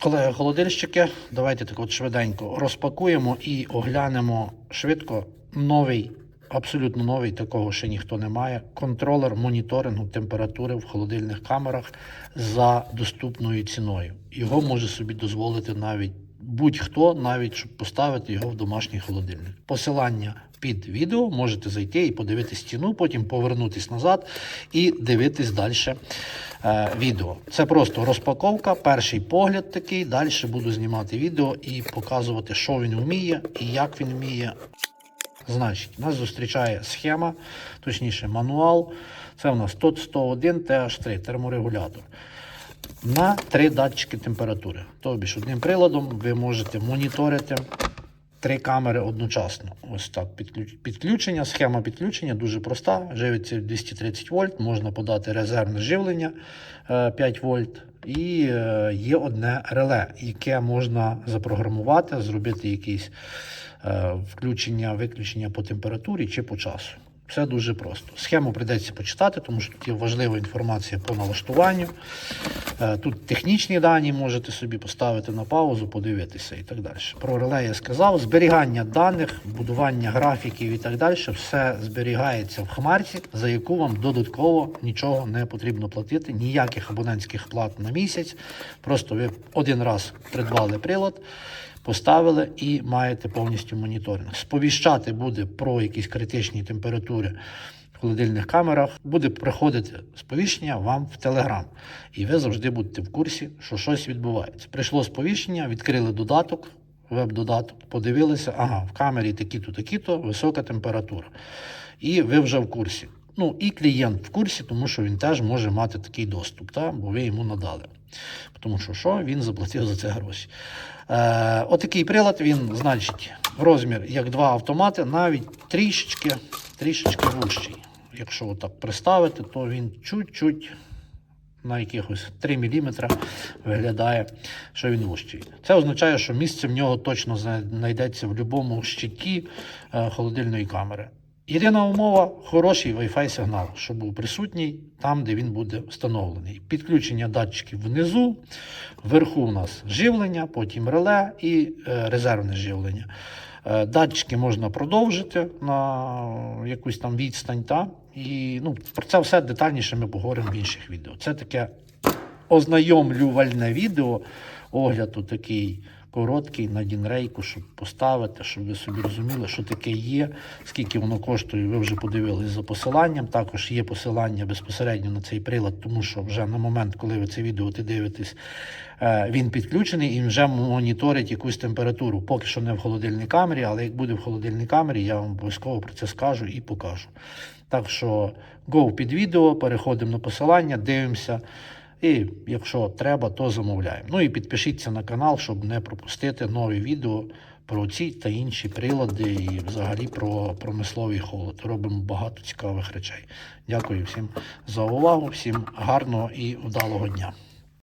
Колеги, холодильщики, давайте так от швиденько розпакуємо і оглянемо швидко новий, абсолютно новий, такого ще ніхто не має. Контролер моніторингу температури в холодильних камерах за доступною ціною. Його може собі дозволити навіть будь-хто, навіть щоб поставити його в домашній холодильник. Посилання під відео можете зайти і подивитись ціну, потім повернутись назад і дивитись далі е, відео. Це просто розпаковка, перший погляд такий. Далі буду знімати відео і показувати, що він вміє і як він вміє. Значить, нас зустрічає схема, точніше мануал. Це у нас TOT 101 TH3 терморегулятор. На три датчики температури. Тобі ж одним приладом ви можете моніторити три камери одночасно. Ось так підключення, схема підключення дуже проста. Живиться 230 вольт, можна подати резервне живлення е, 5 вольт. І е, є одне реле, яке можна запрограмувати, зробити якісь е, включення, виключення по температурі чи по часу. Все дуже просто. Схему прийдеться почитати, тому що тут є важлива інформація по налаштуванню. Е, Тут технічні дані можете собі поставити на паузу, подивитися і так далі. Про реле я сказав. Зберігання даних, будування графіків і так далі, все зберігається в хмарці, за яку вам додатково нічого не потрібно платити, ніяких абонентських плат на місяць. Просто ви один раз придбали прилад. Поставили і маєте повністю моніторинг. Сповіщати буде про якісь критичні температури в холодильних камерах. Буде приходити сповіщення вам в Телеграм. І ви завжди будете в курсі, що щось відбувається. Прийшло сповіщення, відкрили додаток, веб-додаток, подивилися, ага, в камері такі-то, такі-то, висока температура. І ви вже в курсі. Ну і клієнт в курсі, тому що він теж може мати такий доступ, та? бо ви йому надали. Тому що що він заплатив за це гроші. Е, отакий прилад, він, значить, розмір як два автомати, навіть трішечки, трішечки вущий. Якщо отак приставити, то він чуть-чуть на якихось 3 мм виглядає, що він вущий. Це означає, що місце в нього точно знайдеться в будь-якому щиті е, холодильної камери. Єдина умова хороший Wi-Fi сигнал, щоб був присутній там, де він буде встановлений. Підключення датчиків внизу, вверху у нас живлення, потім реле і е, резервне живлення. Е, Датчики можна продовжити на якусь там відстань. Та? І ну, про це все детальніше ми поговоримо в інших відео. Це таке ознайомлювальне відео, огляд такий короткий на Дінрейку, щоб поставити, щоб ви собі розуміли, що таке є, скільки воно коштує. Ви вже подивились за посиланням. Також є посилання безпосередньо на цей прилад, тому що вже на момент, коли ви це відео дивитесь, е, він підключений і вже моніторить якусь температуру. Поки що не в холодильній камері, але як буде в холодильній камері, я вам обов'язково про це скажу і покажу. Так що go під відео, переходимо на посилання, дивимося. І якщо треба, то замовляємо. Ну і підпишіться на канал, щоб не пропустити нові відео про ці та інші прилади і взагалі про промисловий холод. Робимо багато цікавих речей. Дякую всім за увагу, всім гарного і вдалого дня.